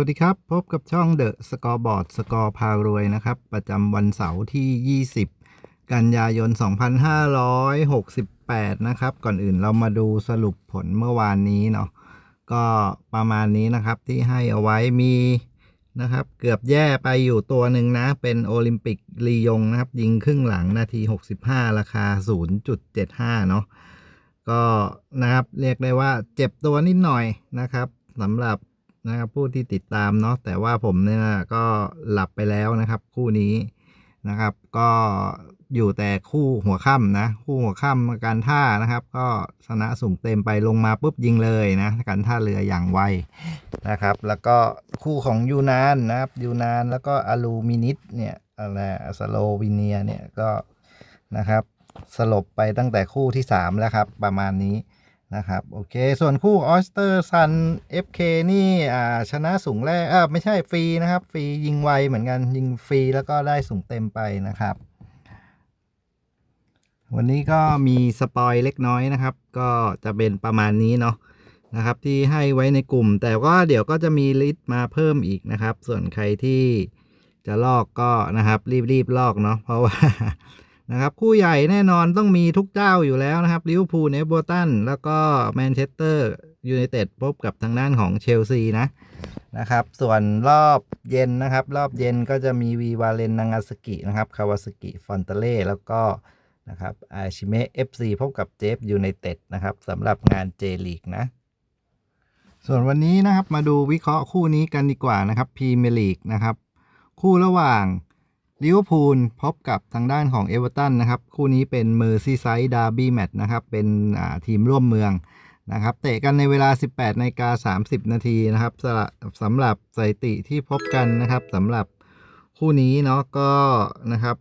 วัสดีครับ พบกับช่องเดอะสกอร์บอร์ดสกอร์พารวยนะครับ ประจำวันเสาร์ที่ 20 กันยายน 2568 นะครับ ก่อนอื่นเรามาดูสรุปผลเมื่อวานนี้เนาะก็ประมาณนี้นะครับที่ให้เอาไว้มีนะครับ เกือบแย่ไปอยู่ตัวหนึ่งนะ เป็นโอลิมปิกลียงนะครับ ยิงครึ่งหลังนาที 65 ราคา 0.75 เนาะก็นะครับเรียกได้ว่าเจ็บตัวนิดหน่อยนะครับสำหรับ นะครับผู้ที่ติดตามเนาะแต่ว่าผมเนี่ยก็หลับไปแล้วนะครับ คู่นี้นะครับ ก็อยู่แต่คู่หัวค่ำนะ คู่หัวค่ำการท่านะครับ ก็ชนะสูงเต็มไปลงมาปุ๊บยิงเลยนะการท่าเรืออย่างไวนะครับ แล้วก็คู่ของยูนานนะครับยูนานแล้วก็อลูมินิตเนี่ยอะไรสโลวีเนียเนี่ยก็นะครับสลบไปตั้งแต่คู่ที่ 3 แล้วครับ ประมาณนี้ นะครับ โอเค ส่วนคู่ออสเตอร์ซัน FK นี่อ่าชนะสูงแรกอ่าไม่ใช่ฟรีนะครับ ฟรียิงไวเหมือนกันยิงฟรีแล้วก็ได้สูงเต็มไปนะครับ วันนี้ก็มีสปอยเล็กน้อยนะครับ ก็จะเป็นประมาณนี้เนาะนะครับที่ให้ไว้ในกลุ่ม แต่ก็เดี๋ยวก็จะมีลิสต์มาเพิ่มอีกนะครับ ส่วนใครที่จะลอกก็นะครับรีบๆลอกเนาะเพราะว่า นะครับคู่ใหญ่แน่นอนต้องมีทุกเจ้าอยู่แล้วนะครับลิเวอร์พูลเอเวอร์ตันแล้วก็แมนเชสเตอร์ยูไนเต็ดพบกับทางด้านของเชลซีนะนะครับ ส่วนรอบเย็นนะครับ รอบเย็นก็จะมีวีวาเลนนางาสกินะครับคาวาสกิฟอนเตเล่แล้วก็นะครับอาชิเมะเอฟซีพบกับเจฟยูไนเต็ดนะครับสำหรับงานเจลีกนะ ส่วนวันนี้นะครับมาดูวิเคราะห์คู่นี้กันดีกว่านะครับพรีเมียร์ลีกนะครับ คู่ระหว่าง ลิเวอร์พูลพบกับทางด้านของเอเวอร์ตันนะครับ คู่นี้เป็นเมอร์ซีไซด์ดาร์บี้แมตช์นะครับ เป็นทีมร่วมเมืองนะครับ เตะกันในเวลา 18นาฬิกา30 นาทีนะครับสำหรับสถิติที่พบกันนะครับสำหรับคู่นี้เนาะก็นะครับ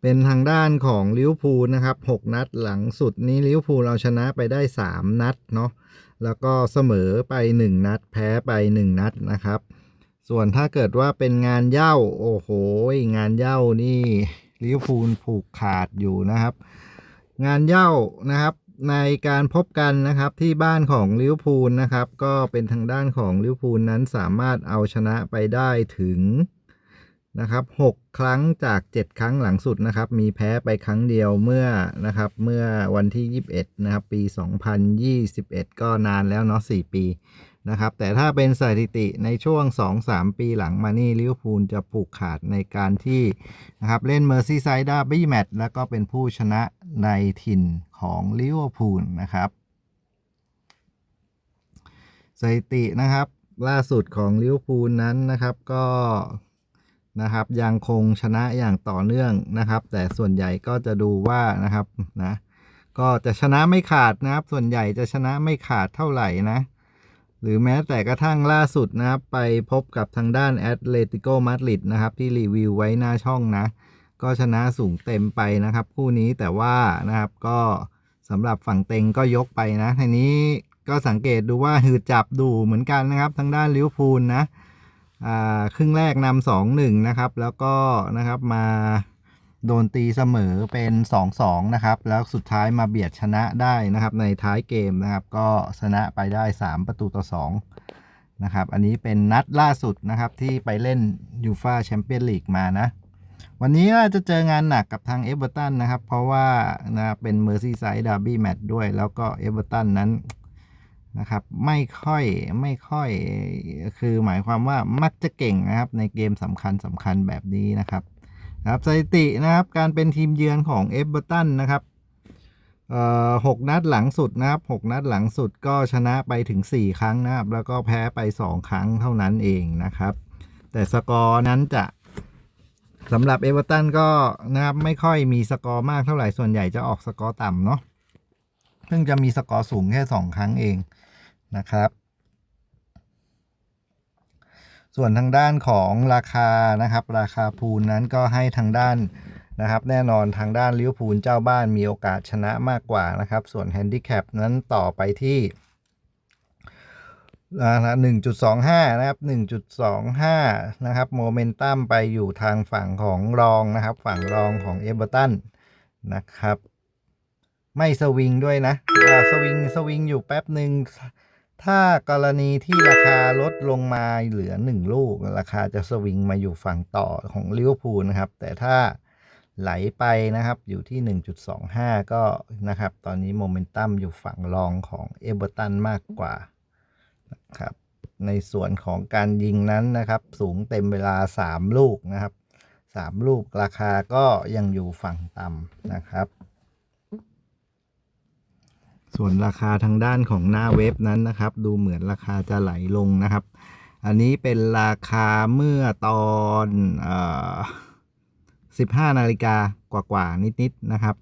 เป็นทางด้านของลิเวอร์พูลนะครับ 6 นัดหลังสุดนี้ลิเวอร์พูลเราชนะไปได้ 3 นัดเนาะแล้วก็เสมอไป 1 นัด แพ้ไป 1 นัดนะครับ ส่วนถ้าเกิดว่าเป็นงานเย่าโอ้โห งานเย่านี่ลิเวอร์พูลผูกขาดอยู่นะครับ งานเย่านะครับในการพบกันนะครับที่บ้านของลิเวอร์พูลนะครับ ก็เป็นทางด้านของลิเวอร์พูลนั้นสามารถเอาชนะไปได้ถึง นะครับ6ครั้งจาก 7 ครั้งหลังสุดนะครับ มีแพ้ไปครั้งเดียวเมื่อนะครับ เมื่อวันที่ 21 นะครับ ปี 2021 ก็นานแล้วเนาะ4 ปีนะครับ แต่ถ้าเป็นสถิติในช่วง 2-3 ปีหลังมานี่ลิเวอร์พูลจะผูกขาดในการที่นะครับ เล่นเมอร์ซีไซด์ดาร์บี้แมตช์แล้วก็เป็นผู้ชนะในถิ่นของลิเวอร์พูลนะครับสถิตินะครับล่าสุดของลิเวอร์พูลนั้นนะครับก็ นะครับ ยังคงชนะอย่างต่อเนื่องนะครับ แต่ส่วนใหญ่ก็จะดูว่านะครับนะก็จะชนะไม่ขาดนะครับ ส่วนใหญ่จะชนะไม่ขาดเท่าไหร่นะ หรือแม้แต่กระทั่งล่าสุดนะครับ ไปพบกับทางด้านแอตเลติโกมาดริดนะครับ ที่รีวิวไว้หน้าช่องนะ ก็ชนะสูงเต็มไปนะครับ คู่นี้แต่ว่านะครับก็สำหรับฝั่งเต็งก็ยกไปนะทีนี้ก็สังเกตดูว่าหืดจับดูเหมือนกันนะครับ ทางด้านลิเวอร์พูลนะ ครึ่งแรกนำสองหนึ่งนะครับ แล้วก็นะครับมาโดนตีเสมอเป็น2-2นะครับ แล้วสุดท้ายมาเบียดชนะได้นะครับ ในท้ายเกมนะครับ ก็ชนะไปได้ 3 ประตูต่อ2นะครับ อันนี้เป็นนัดล่าสุดนะครับที่ไปเล่นยูฟาแชมเปี้ยนลีกมานะ วันนี้น่าจะเจองานหนักกับทางเอเวอร์ตันนะครับ เพราะว่านะเป็นเมอร์ซีไซด์ดาร์บี้แมตช์ด้วย แล้วก็เอเวอร์ตันนั้น นะครับไม่ค่อยไม่ค่อยคือหมายความว่ามักจะเก่งนะครับในเกมสำคัญสำคัญแบบนี้นะครับครับสถิตินะครับการเป็นทีมเยือนของเอเวอร์ตันนะครับเอ่อหกนัดหลังสุดนะครับหกนัดหลังสุดก็ชนะไปถึง 4 ครั้งนะครับ แล้วก็แพ้ไป 2 ครั้งเท่านั้นเองนะครับ แต่สกอร์นั้นจะสำหรับเอเวอร์ตันก็นะครับไม่ค่อยมีสกอร์มากเท่าไหร่ส่วนใหญ่จะออกสกอร์ต่ำเนาะเพิ่งจะมีสกอร์สูงแค่ 2 ครั้งเอง นะครับ ส่วนทางด้านของราคานะครับ ราคาพูลนั้นก็ให้ทางด้านนะครับ แน่นอนทางด้านลิเวอร์พูลเจ้าบ้านมีโอกาสชนะมากกว่านะครับ ส่วนแฮนดิแคปนั้นต่อไปที่หนึ่งจุดสองห้านะครับหนึ่งจุดสองห้านะครับโมเมนตัมไปอยู่ทางฝั่งของรองนะครับ ฝั่งรองของเอเวอร์ตันนะครับ ไม่สวิงด้วยนะสวิงสวิงอยู่แป๊บหนึ่ง ถ้ากรณีที่ราคาลดลงมาเหลือ 1 ลูก ราคาจะสวิงมาอยู่ฝั่งต่อของลิเวอร์พูลนะครับ แต่ถ้าไหลไปนะครับอยู่ที่ 1.25 ก็นะครับ ตอนนี้โมเมนตัมอยู่ฝั่งรองของเอเบอร์ตันมากกว่านะครับในส่วนของการยิงนั้นนะครับ สูงเต็มเวลา 3 ลูกนะครับ 3 ลูกราคาก็ยังอยู่ฝั่งต่ำนะครับ ส่วนราคาทางด้านของหน้าเว็บนั้นนะครับ ดูเหมือนราคาจะไหลลงนะครับ อันนี้เป็นราคาเมื่อตอนเอ่อ15 นาฬิกากว่าๆนิดๆนะครับ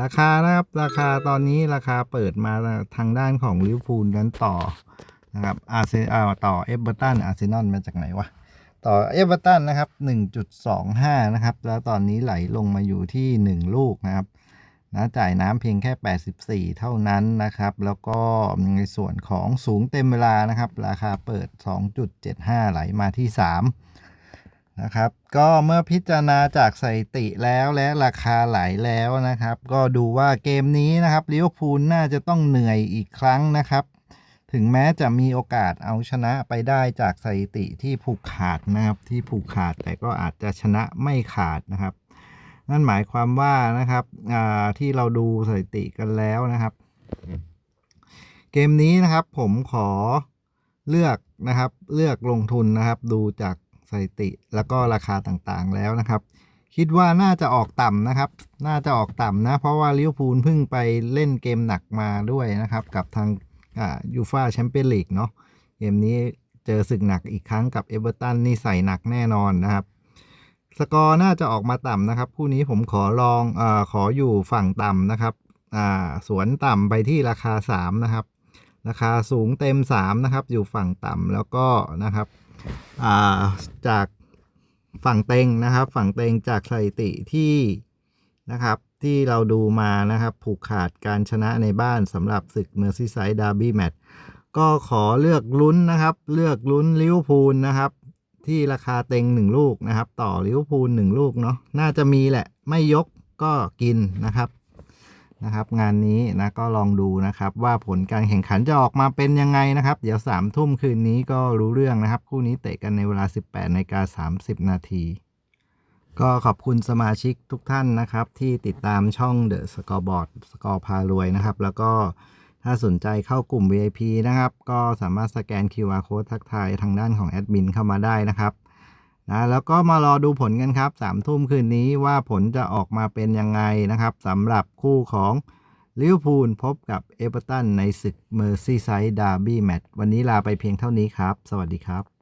ราคานะครับราคาตอนนี้ราคาเปิดมาทางด้านของลิเวอร์พูลนั้นต่อนะครับอาร์เซนอลต่อเอเวอร์ตันอาร์เซนอลมาจากไหนวะต่อเอเวอร์ตันนะครับ 1.25 นะครับ แล้วตอนนี้ไหลลงมาอยู่ที่ 1 ลูกนะครับ นะจ่ายน้ำเพียงแค่ 84 เท่านั้นนะครับ แล้วก็ในส่วนของสูงเต็มเวลานะครับ ราคาเปิด 2.75 ไหลมาที่ 3 นะครับ ก็เมื่อพิจารณาจากสถิติแล้วและราคาไหลแล้วนะครับ ก็ดูว่าเกมนี้นะครับลิเวอร์พูลน่าจะต้องเหนื่อยอีกครั้งนะครับ ถึงแม้จะมีโอกาสเอาชนะไปได้จากสถิติที่ผูกขาดนะครับที่ผูกขาดแต่ก็อาจจะชนะไม่ขาดนะครับ นั่นหมายความว่านะครับที่เราดูสถิติกันแล้วนะครับ เกมนี้นะครับผมขอเลือกนะครับเลือกลงทุนนะครับ ดูจากสถิติแล้วก็ราคาต่างๆแล้วนะครับ คิดว่าน่าจะออกต่ำนะครับ น่าจะออกต่ำนะ เพราะว่าลิเวอร์พูลเพิ่งไปเล่นเกมหนักมาด้วยนะครับ กับทางยูฟาแชมเปี้ยนลีกเนาะเกมนี้เจอศึกหนักอีกครั้งกับเอเวอร์ตันนี่ใส่หนักแน่นอนนะครับ สกอร์น่าจะออกมาต่ำนะครับคู่นี้ผมขอลองอขออยู่ฝั่งต่ำนะครับสวนต่ำไปที่ราคา 3 นะครับ ราคาสูงเต็ม 3 นะครับ อยู่ฝั่งต่ำแล้วก็นะครับจากฝั่งเต็งนะครับ ฝั่งเต็งจากสถิติที่นะครับที่เราดูมานะครับ ผูกขาดการชนะในบ้านสำหรับศึกเมอร์ซีไซด์ดาร์บี้แมตช์ก็ขอเลือกลุ้นนะครับ เลือกลุ้นลิเวอร์พูลนะครับ ที่ราคาเต็งหนึ่งลูกนะครับ ต่อลิเวอร์พูลหนึ่งลูกเนาะน่าจะมีแหละไม่ยกก็กินนะครับนะครับ งานนี้นะก็ลองดูนะครับ ว่าผลการแข่งขันจะออกมาเป็นยังไงนะครับ เดี๋ยว3ามทุ่มคืนนี้ก็รู้เรื่องนะครับ คู่นี้เตะกันในเวลา 18นาฬิกา30 นาทีก็ขอบคุณสมาชิกทุกท่านนะครับ ที่ติดตามช่อง The Scoreboard สกอร์พารวยนะครับ แล้วก็ ถ้าสนใจเข้ากลุ่ม VIP นะครับ ก็สามารถสแกน QR Code ทักทายทางด้านของแอดมินเข้ามาได้นะครับนะแล้วก็มารอดูผลกันครับสามทุ่มคืนนี้ว่าผลจะออกมาเป็นยังไงนะครับสำหรับคู่ของลิเวอร์พูลพบกับเอเวอร์ตันในศึกเมอร์ซีไซด์ดาร์บี้แมตช์วันนี้ลาไปเพียงเท่านี้ครับ สวัสดีครับ